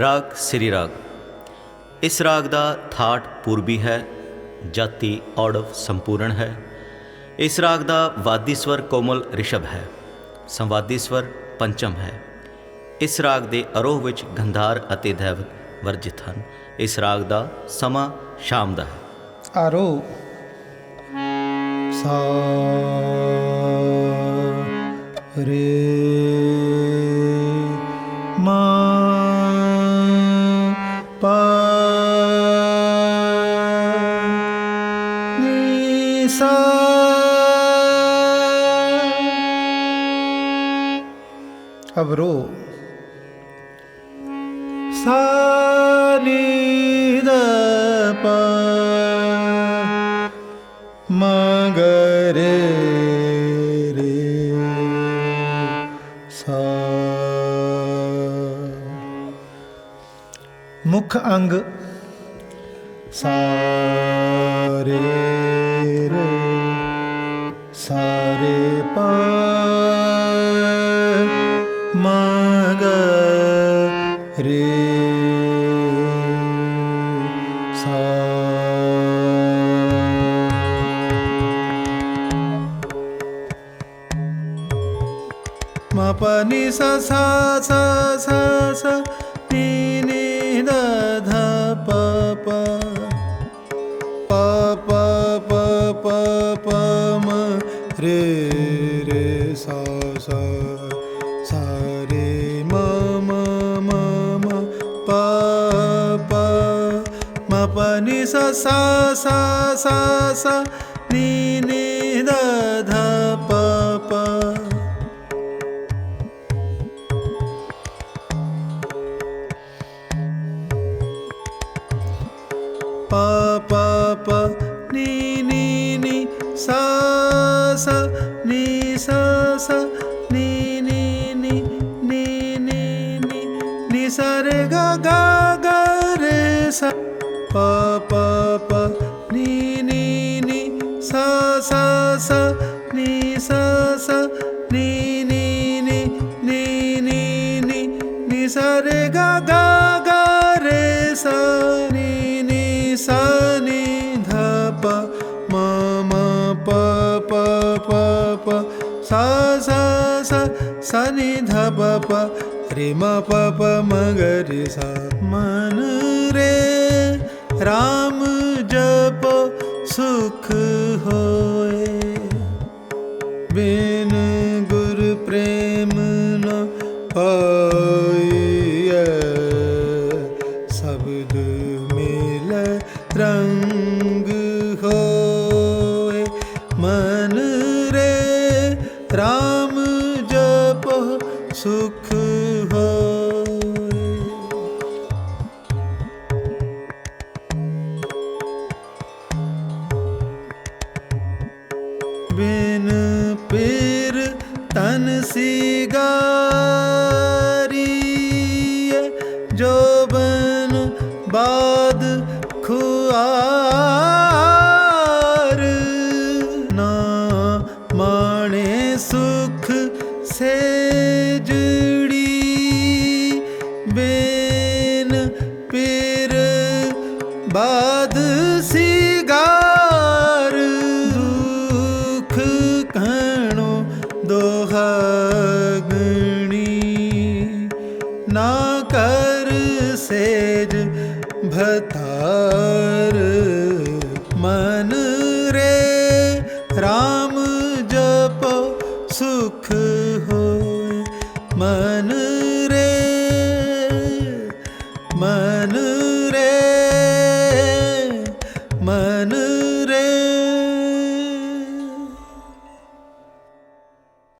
ਰਾਗ ਸ੍ਰੀ ਰਾਗ ਇਸ ਰਾਗ ਦਾ ਥਾਟ ਪੂਰਬੀ ਹੈ ਜਾਤੀ ਔੜਵ ਸੰਪੂਰਨ ਹੈ ਇਸ ਰਾਗ ਦਾ ਵਾਦੀ ਸਵਰ ਕੋਮਲ ਰਿਸ਼ਭ ਹੈ ਸੰਵਾਦੀ ਸਵਰ ਪੰਚਮ ਹੈ ਇਸ ਰਾਗ ਦੇ ਅਰੋਹ ਵਿੱਚ ਗੰਧਾਰ ਅਤੇ ਦੈਵਤ ਵਰਜਿਤ ਹਨ ਇਸ ਰਾਗ ਦਾ ਸਮਾ ਸ਼ਾਮ ਦਾ ਹੈ ਆਰੋ ਸਾ ਰੇ ਸਾ ਅਬਰੋ ਸਾ ਨੀ ਦ ਪਾ ਮਗਰੇ ਮੁੱਖ ਅੰਗ ਸਾਰੇ ਰੇ मे सापनि स सीनि रे सा रे मा पापा स सा निध पा पा पा సరే గా గా గా రే స ప ప ప నీ నీ నీ స స స నీ స స నీ నీ నీ నీ నీ నీ నీ సరే గా గా గా రే స నీ నీ స నీ ధ ప మ మ ప ప ప ప స స స స నీ ధ ప ప रे म प मगरि सा मन रे राम जप सुख होए बिन गुरु प्रेम न पाइए शब्द मिल रंग होए मन रे राम जप सुख ਬਿਨ ਪੀਰ ਤਨ ਸਿਗਾਰੀਏ ਜੋਬਨ ਬਾਦ ਖੁਆਰ ਨਾ ਮਾਣੇ ਸੁਖ ਸੇਜੜੀ ਬਿਨ ਪੀਰ ਬਾਦ मन रे राम जप सुख हो मन रे मन रे मन